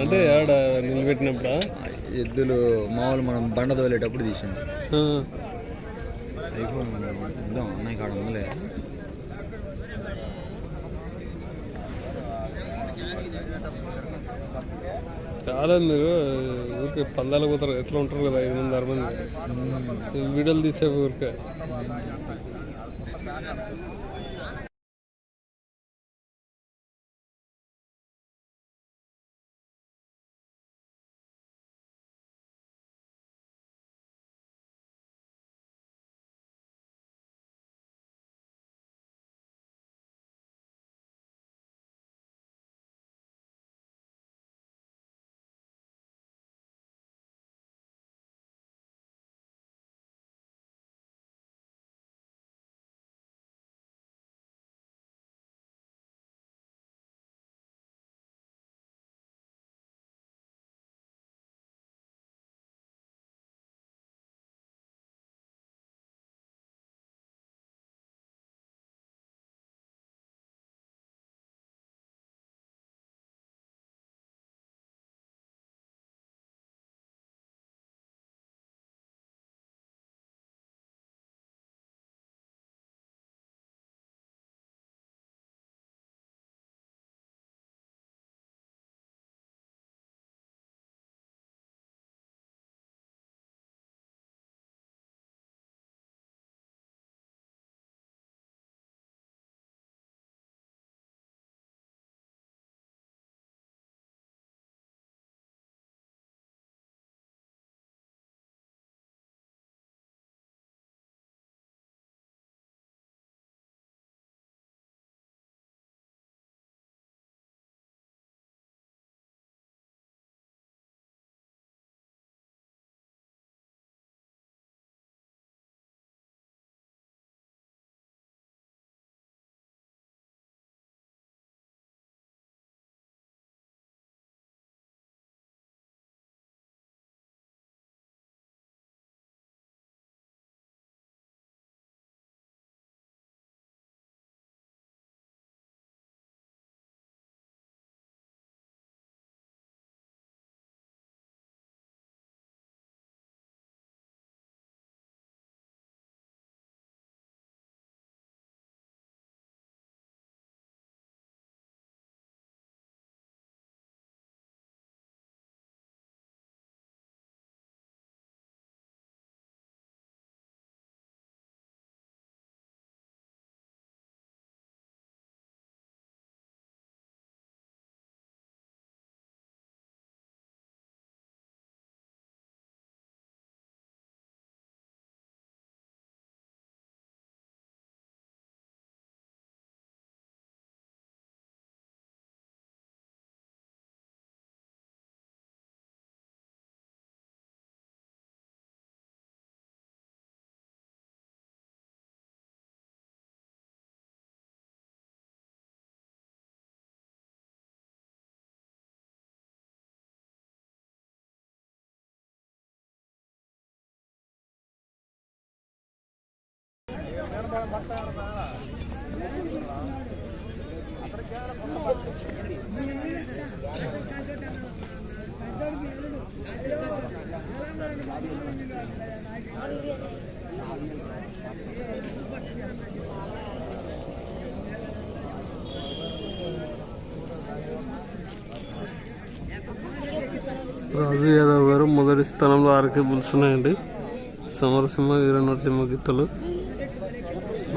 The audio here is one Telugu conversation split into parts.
అంటే ఆడ నిలబెట్టినప్పుడా? ఎద్దులు మామూలు మనం బండ తోలేటప్పుడు తీసాం. ఐఫోన్ ఇద్దాం అన్నయ్య కాడ ఉందిలే. చాలా మీరు. ఊరికే పందాలు పోతారు. ఎట్లా ఉంటారు కదా ఐదు మంది ఆరు మంది. వీడియోలు తీసే ఊరికే. రాజు యాదవ్ గారు మొదటి స్థానంలో ఆర్కే ఉన్నాయండి సమరసింహ వీర నరసింహ గీతలు.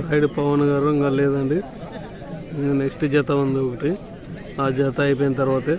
రాయుడు పవన్ గారు ఇంకా లేదండి. ఇంకా నెక్స్ట్ జత ఉంది ఒకటి. ఆ జత అయిపోయిన తర్వాతే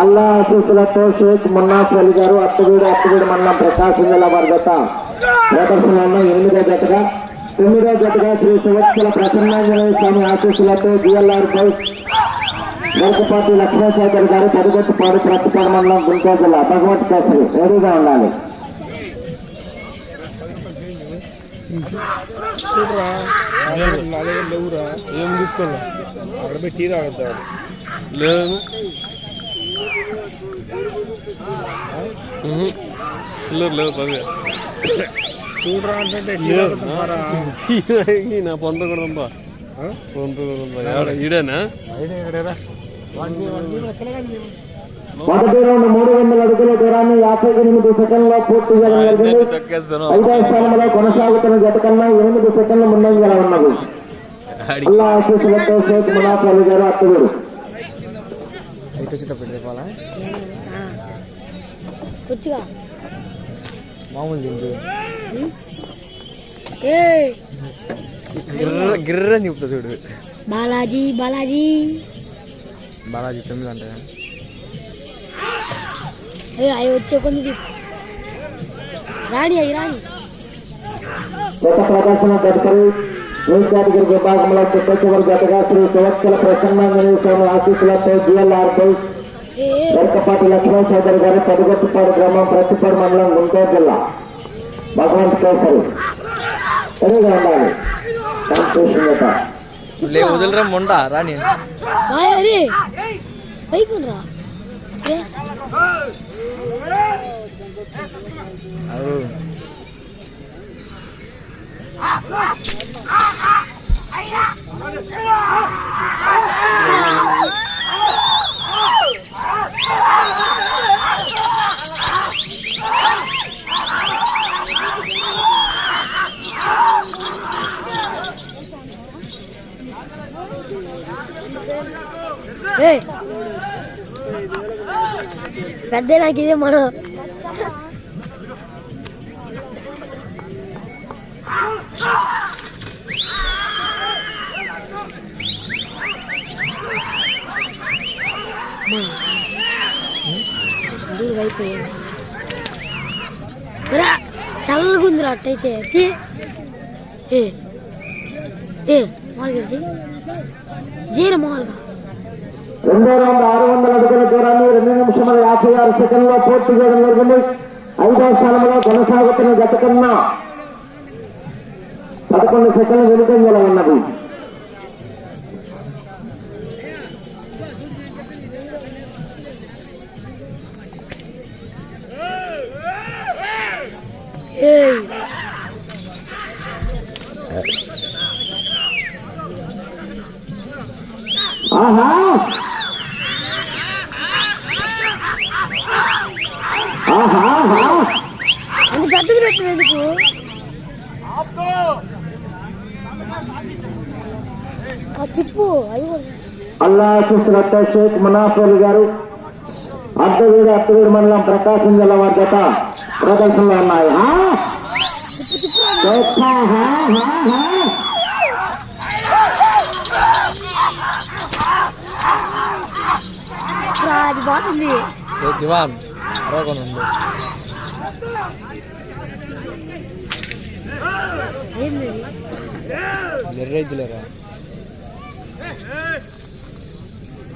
అల్లా ఆశీస్సులతో షేక్ మున్నాఫ్ అలీ గారు అత్తగూడు అత్తగూడు మండలం ప్రకాశం జిల్లా వారి జత ప్రదర్శనలో ఎనిమిదో జతగా తొమ్మిదో జతగా శ్రీ సువత్సల ప్రసన్నాంజనేయ స్వామి ఆశీస్సులతో జిఎల్ఆర్ బైక్ గరకపాటి లక్ష్మీశేఖర్ గారు పదిగొట్టుపాడు ప్రతిపాడు మండలం గుంటూరు జిల్లా భగవత్ కేసరి రెడీగా ఉండాలి. చూడరా నా దగ్గర లేవురా ఏం తీసుకోరా అక్కడ పెట్టి తాగుతాడు లేదు చిల్లర లేదు పది చూడరా అంటే నా పొంద కూడా పొంద కూడా ఈడేనా మొదటి రౌండ్ మూడు వందల అడుగుల దూరాన్ని యాభై ఎనిమిది సెకండ్లో పూర్తి చేయడం జరిగింది. ఐదవ స్థానంలో కొనసాగుతున్న జత కన్నా ఎనిమిది సెకండ్ల ముందంజల ఉన్నది అల్లా ఆశీస్సులతో షేక్ మునాఫ్ అలీ గారు అత్తగూరు అయితే వచ్చేటప్పుడు చెప్పాలా కొద్దిగా మామూలు తింటు ఏ గిర్ర గిర్ర అని చెప్తా చూడు. బాలాజీ బాలాజీ. బాలాజీ తొమ్మిది అంటే అవి వచ్చే కొన్ని రాణి అవి రాణి. గత ప్రదర్శన తదుపరి న్యూ కేటగిరీ విభాగంలో చిట్ట చివరి జతగా శ్రీ సువత్సల ప్రసన్నాంజనేయ స్వామి ఆశీస్సులతో లక్ష్మణ గారు పదిగొట్టుపాడు గ్రామం ప్రతిపాడు మండలం గుంటూరు జిల్లా. భగవంత్ కేసరి. రెడీగా ఉండాలి. జత లే వదిలిరా మొండ రాని పైకి రా ఏ అవు ఏ పెద్ద నాకు ఇదే మనం అయిపోయింది చల్లగుందిరా అట్టయితే తీ. ఏ ఏ మామూలుగా జీ జీర మామూలుగా రెండో రౌండ్ ఆరు వందల అడుగుల దూరాన్ని రెండు నిమిషముల యాభై ఆరు సెకండ్లో పూర్తి చేయడం జరిగింది ఐదో స్థానంలో కొనసాగుతున్న జత కన్నా పదకొండు సెకండ్ల వెనుకంజల ఉన్నది ఏయ్ ఆహా ఆహా ఆహా అంత పెద్దది పెట్టిన ఎందుకు ఆ చిప్పు అది కూడా చూస్తున్నట్టు షేక్ మునాఫర్ గారు అద్దవీడు అత్తవీడు మండలం ప్రకాశం జిల్లా వారి జత ప్రదర్శనలో ఉన్నాయి. దివాన్ గిర్రెద్దులేరా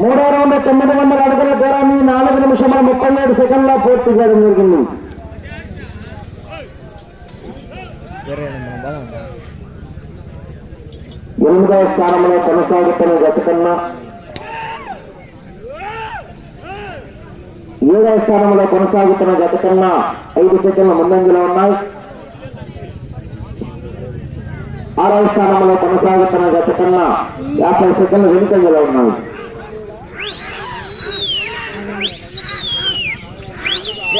మూడో రౌండ్ తొమ్మిది వందల అడుగుల దూరాన్ని నాలుగు నిమిషముల ముప్పై ఏడు సెకండ్లో పూర్తి చేయడం జరిగింది వేరే మనం బాగా ఉంటాం ఎనిమిదవ స్థానంలో కొనసాగుతున్న గత కన్నా ఏడవ స్థానంలో కొనసాగుతున్న గత కన్నా ఐదు సెకండ్ల ముందంజలో ఉన్నాయి ఆరవ స్థానంలో కొనసాగుతున్న గత కన్నా యాభై సెకండ్ల వెనుకంజలో ఉన్నాయి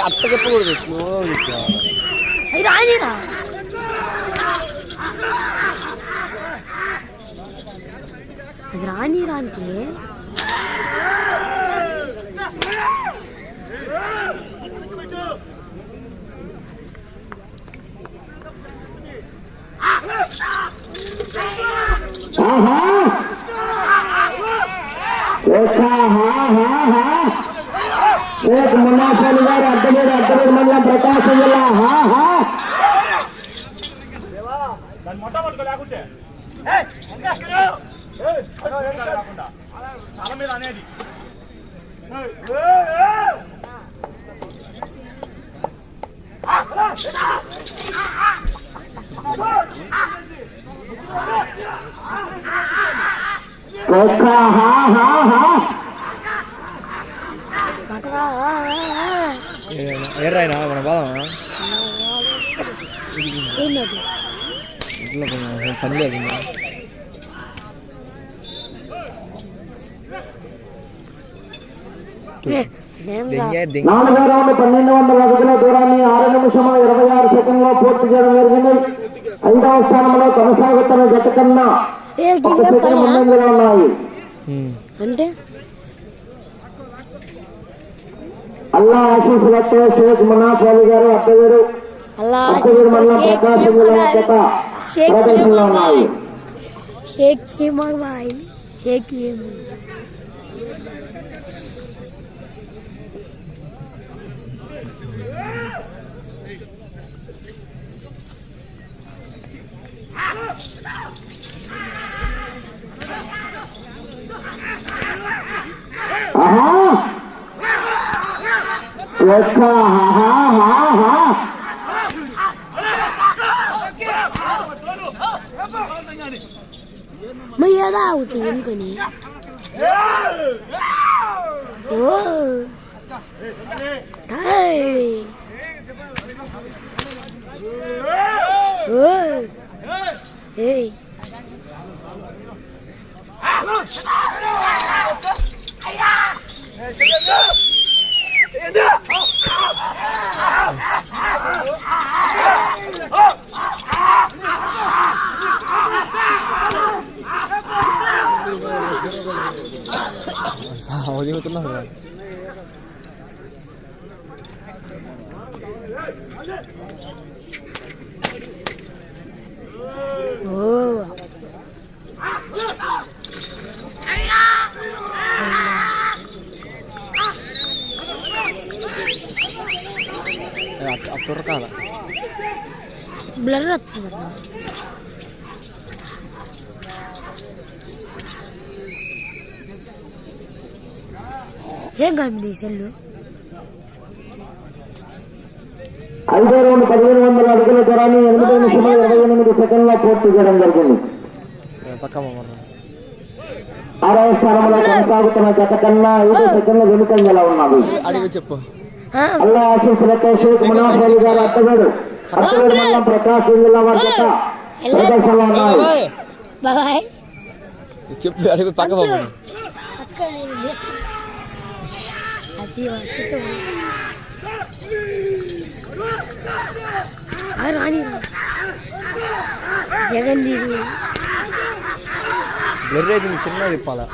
అత్త చెప్పకూడదు స్లో చెప్పాలి అవి రానిరా అది రానిరా అంటే ఆహా! ఏకా, హా, హా, హా. షేక్ మున్నాఫాలి గారు అడ్డమూరు అడ్డమూరు మండలం ప్రకాశం జిల్లా. హా హా. ఏకా, హా హా హా. ఎర్రైనా మన బాగా ఏంటది ఇంట్లో కొంచెం పని లేదు ఇంకా. నేను దెంగే దెంగే నాలుగో రౌండ్ పన్నెండు వందల అడుగుల దూరాన్ని ఆరు నిమిషముల ఇరవై ఆరు సెకండ్లో పూర్తి చేయడం జరిగింది ఐదవ స్థానంలో కొనసాగుతున్న జత కన్నా ఒక సెకండ్ ముందంజలో ఉన్నాయి ఉమ్. అంటే అల్లా ఆశీస్సులతో షేక్ మునాఫ్ అలీ గారు అత్తగారు అల్లా అత్తగారు షేక్ ప్రకాశం షేక్ ప్రదర్శనలో ఉన్నాయి. షేక్ షేక్ ఆహా ఒక్క హా హా హా మరి ఎలా అవుతుంది 자, 어디가 끝났네. 오. అప్పుడు కాదా బ్లర్ వస్తుంది ఏం కాదు సెల్లు? ఐదో రౌండ్ పదిహేను వందల అడుగుల దూరాన్ని ఎనిమిది నిమిషముల ఇరవై ఎనిమిది సెకండ్లో పూర్తి చేయడం జరిగింది. ఆరవ స్థానంలో కొనసాగుతున్న జత కన్నా ఐదు సెకండ్ల వెనుకంజలో ఉన్నది. అడిగి చెప్పు. అల్లా ఆశీస్సులతో షేక్ మునాఫ్ అలీ గారు అత్తగారు. అత్తగారు మండలం ప్రకాశం జిల్లా వారి జత ప్రదర్శనలో బాబాయ్. చెప్పు అడిగి పక్క రాని రా. జగన్ చిన్నది తిప్పాలా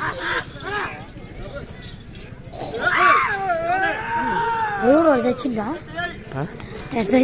ఎవరు వాడు చచ్చిందా ఎట్లా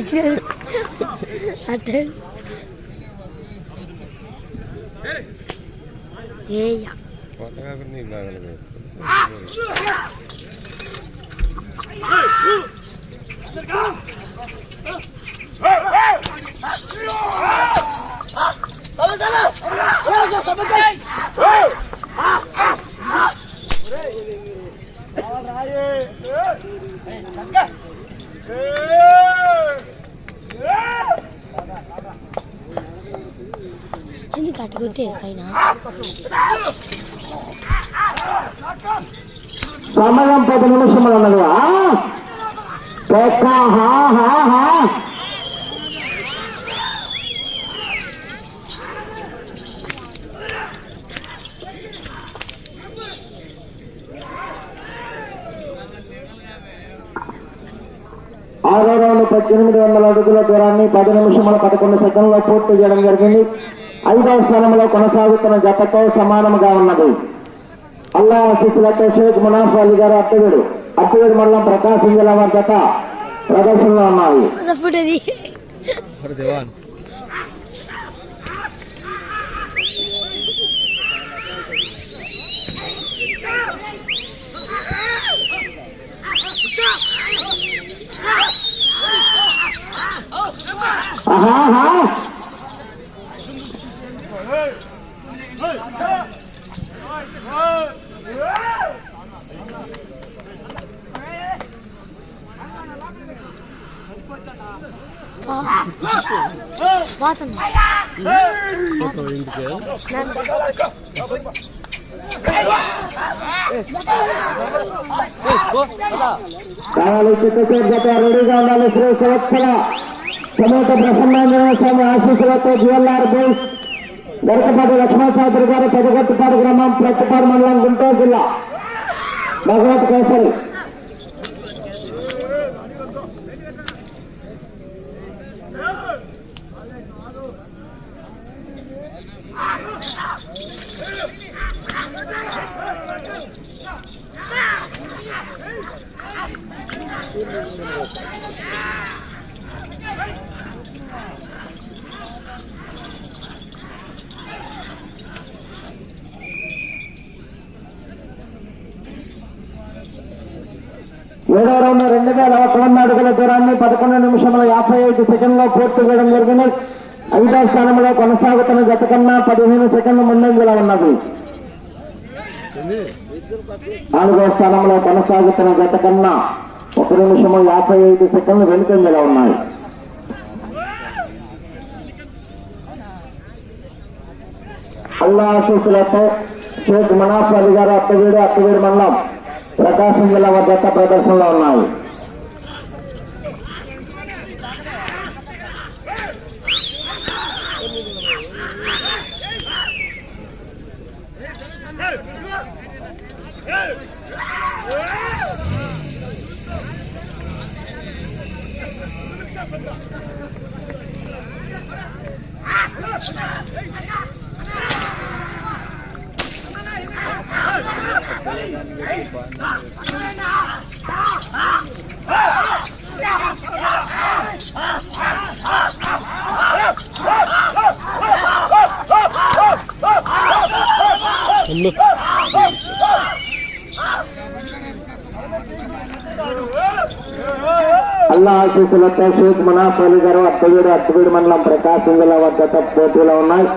చచ్చినాడు కట్టుకుంటే పైన? సమయం పది నిమిషములు ఉన్నది ఆ? ఒక్క హా హా హా ఆరో రౌండ్ పద్దెనిమిది వందల అడుగుల దూరాన్ని పది నిమిషముల పదకొండు సెకండ్లో పూర్తి చేయడం జరిగింది. ఐదవ స్థానంలో కొనసాగుతున్న జతతో సమానముగా ఉన్నది. అల్లా ఆశీస్సులతో షేక్ మునాఫ్ అలీ గారు అట్టవీడు అట్టవీడు మండలం ప్రకాశం జిల్లా వారి జత ప్రదర్శనలో ఉన్నాయి సపోర్ట్ అది జవాన్ ఆహా ఆహా. పోతుంది కావాలి చిత్తూరు రెడీగా ఉండాలి శ్రీ సంవత్సర సమేత ప్రసన్నాంజనేయ స్వామి ఆశీస్సులతో జిఎల్ఆర్ బోస్ గరకపాటి లక్ష్మణశాస్త్రి గారు పెదగొట్టుపాడు గ్రామం ప్రతిపాడు మండలం గుంటూరు జిల్లా. భగవత్ కేసరి. ఏడో రౌండ్ రెండు వేల ఒక వంద అడుగుల దూరాన్ని పదకొండు నిమిషముల యాభై ఐదు సెకండ్లో పూర్తి చేయడం జరిగింది. ఐదో స్థానంలో కొనసాగుతున్న జత కన్నా పదిహేను సెకండ్ల ముందంజలో ఉన్నది. నాలుగో స్థానంలో కొనసాగుతున్న జత కన్నా ఒక నిమిషము యాభై ఐదు సెకండ్లు వెనుకంజలో ఉన్నాయి. అల్లా ఆశీస్సులతో షేక్ మనాఫ్ అలీ గారు అత్తగేడు అత్తగేడు మండలం ప్రకాశం జిల్లా వద్ద ప్రదర్శనలో ఉన్నాయి Hey! అల్లా ఆశీస్సులతో షేక్ మనాఫ్ అలీ గారు అత్తవీడు అత్తవీడు మండలం ప్రకాశం జిల్లా వద్ద పోటీలో ఉన్నాయి.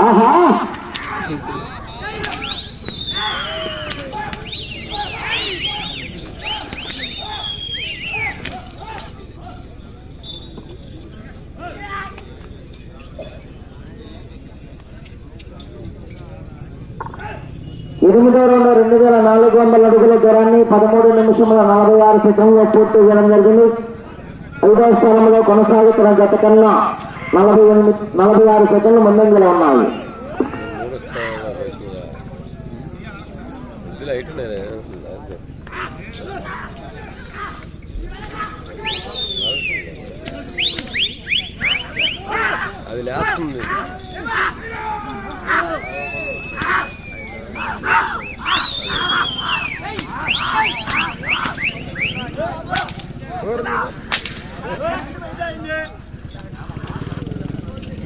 ఆహా. ఎనిమిదో రెండు రెండు వేల నాలుగు వందల అడుగుల దూరాన్ని పదమూడు నిమిషముల నలభై ఆరు సెకండ్లో పూర్తి చేయడం జరిగింది. ఐదో స్థానంలో కొనసాగుతున్న జత కన్నా నలభై ఎనిమిది నలభై ఆరు సెకండ్లు ముందంజలో ఉన్నాయి లైట్ లేస్తుంది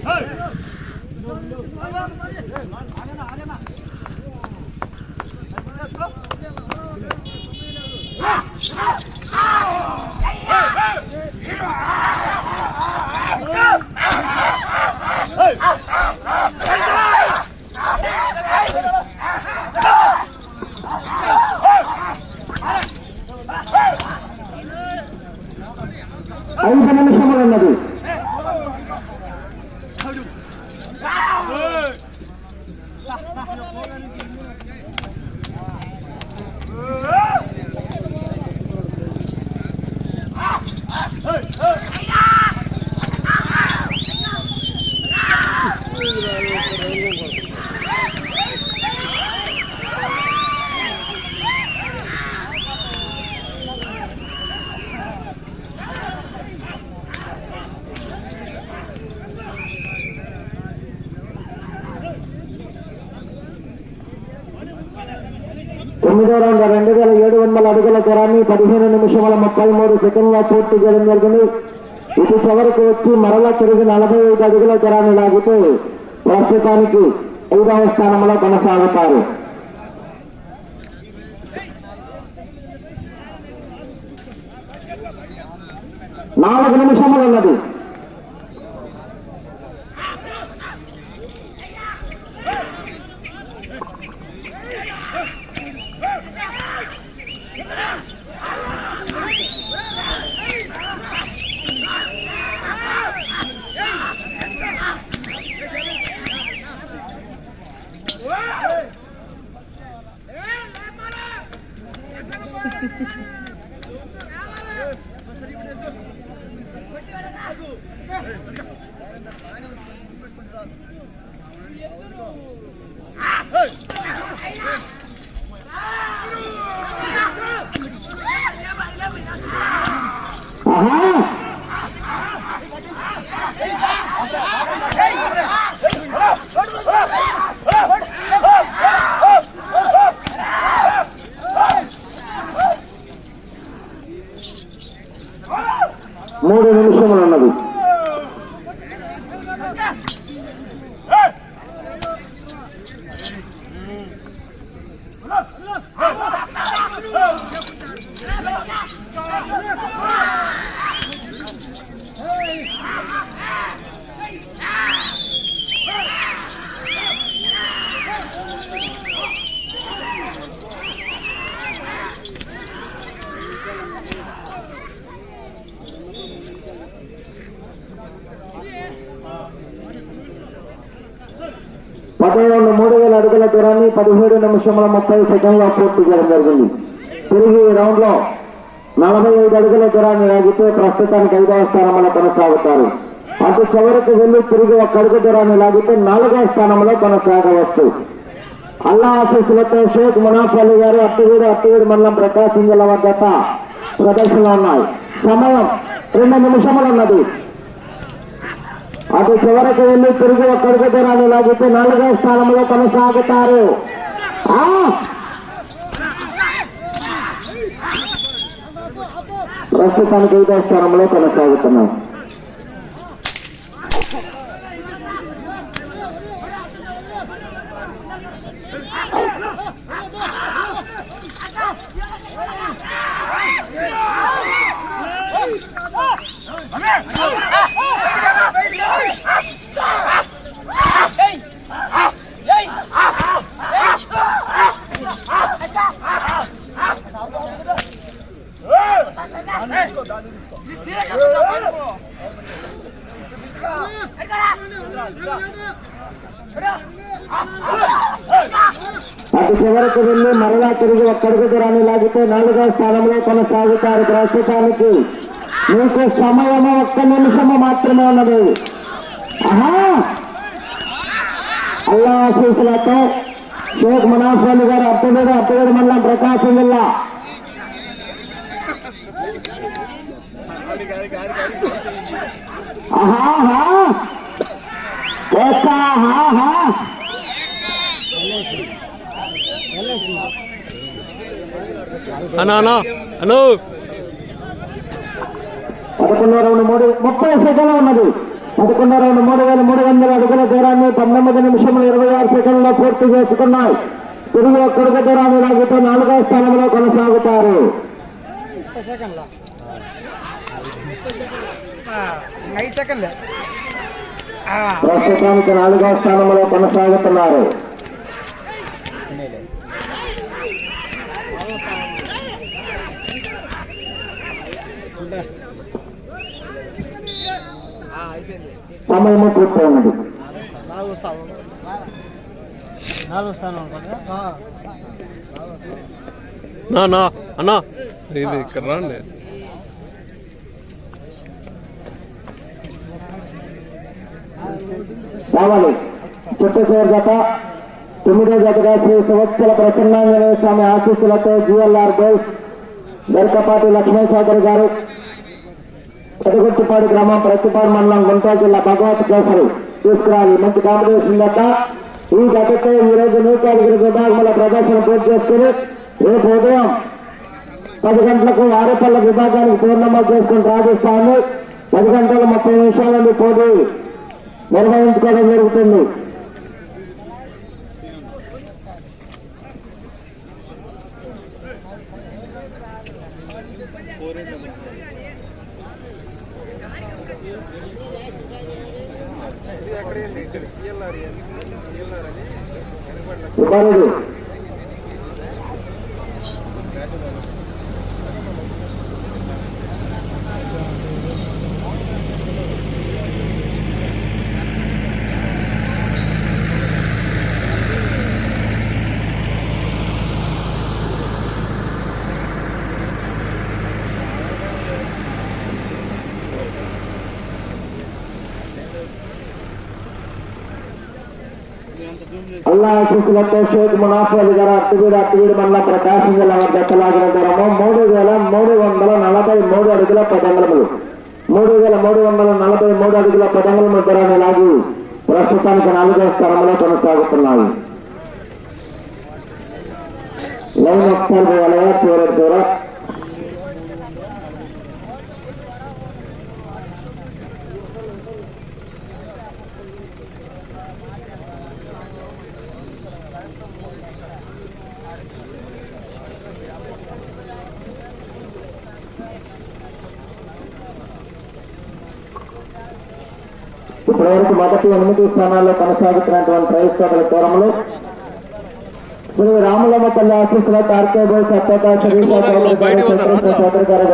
ఐదు నిమిషములు ఉన్నది తొమ్మిదో రౌండ్ రెండు వేల ఏడు వందల అడుగుల దూరాన్ని పదిహేను నిమిషముల ముప్పై మూడు సెకండ్ల పూర్తి చేయడం జరిగింది. ఇటు చివరికి వచ్చి మరలా తిరిగి నలభై ఐదు అడుగుల దూరాన్ని లాగుతూ ప్రస్తుతానికి ఐదవ స్థానంలో కొనసాగుతారు. నాలుగు నిమిషములు ఉన్నది ఆహా మూడు నిమిషములు ఉన్నది పదకొండు మూడు వేల అడుగుల దూరాన్ని పదిహేడు నిమిషముల ముప్పై సెకండ్లో పూర్తి చేయడం జరిగింది. తిరిగి రౌండ్లో రౌండ్లో నలభై ఐదు అడుగుల దూరాన్ని లాగితే ప్రస్తుతానికి ఐదవ స్థానంలో కొనసాగుతారు. అటు చివరికి వెళ్ళి తిరిగి ఒక అడుగు దూరాన్ని లాగితే నాలుగవ స్థానంలో కొనసాగవచ్చు. అల్లా ఆశీస్సులతో షేక్ మునాఫ్ గారు అట్టుగూడు అట్టుగూడు మండలం ప్రకాశం జిల్లా వద్ద ప్రదర్శనలు ఉన్నాయి. సమయం రెండు నిమిషములు ఉన్నది. అటు చివరకు వెళ్ళి తిరిగి ఒక్కడికి తినాలి లాగితే నాలుగో స్థానంలో కొనసాగుతారు. ప్రస్తుతానికి ఐదో స్థానంలో కొనసాగుతున్నాం. చివరకు వెళ్ళి మరలా తిరిగి ఒక్కడికి దూరాన్ని లాగితే నాలుగో స్థానంలో కొనసాగుతారు ప్రస్తుతానికి. మీకు సమయము ఒక్క నిమిషము మాత్రమే ఉన్నది. ఆహా! అల్లా ఆశీసులతో షేక్ మునాఫ్ అలీ గారు అప్పుడేడు అప్పుడేడు మండలం ప్రకాశం జిల్లా. ఆహా ఆహా! అన్నా అన్నా అను పదకొండో రౌండ్ మూడు ముప్పై సెకండ్లు ఉన్నది. పదకొండో రౌండ్ మూడు వేల మూడు వందల అడుగుల దూరాన్ని పంతొమ్మిది నిమిషములు ఇరవై ఆరు సెకండ్లో పూర్తి చేసుకున్నాయి. తిరిగి ఒక్కడికి దూరాన్ని లాగితే నాలుగో స్థానంలో కొనసాగుతారు. ప్రస్తుతానికి నాలుగో స్థానంలో కొనసాగుతున్నారు. సమయము పూర్తయినది. అన్నా. ఇది ఇక్కడ రండి. రావాలి. చుట్టూ చివరి జత తొమ్మిదో జతగా శ్రీ సంవత్సర ప్రసన్నాంజనేయ స్వామి ఆశీస్సులతో జిఎల్ఆర్ గోల్స్ దర్కపాటి లక్ష్మణ్ సాగర్ గారు చెడగొట్టిపాడు గ్రామం ప్రతిపాడు మండలం గుంటూరు జిల్లా భగవత్ కేసరి తీసుకురాలి. మంచి కాంపిటీషన్ జత ఈ జతతో ఈ రోజు నూట ఐదుగురు విభాగముల ప్రదర్శన పూర్తి చేసుకుని రేపు ఉదయం పది గంటలకు ఆరేపల్ల విభాగానికి పూర్ణమా చేసుకుని రాజస్థాన్ పది గంటల ముప్పై నిమిషాల నుండి పోటీ నిర్వహించుకోవడం జరుగుతుంది. అల్లా ఆశీస్సులతో షేక్ మునాఫీ అలీ గారు అట్టువీడు అట్టువీడు మండల ప్రకాశం జిల్లా వద్ద ఎత్తలాగిన దూరము మూడు వేల మూడు వందల నలభై మూడు అడుగుల పదంగలములు మూడు వేల మూడు వందల నలభై మూడు అడుగుల పదంగలము ధరని లాగి ప్రస్తుతానికి నాలుగో స్థానంలో కొనసాగుతున్నాయి లైన్ ఒకసారి పోవాలయా చివరి ఇప్పటివరకు మొదటి ఎనిమిది స్థానాల్లో కొనసాగుతున్నటువంటి క్రైస్తవుల దూరంలో శ్రీ రాములమ్మ తల్లి ఆశీస్సుల కార్తీయ సత్యత శ్రీ సోదరి గారు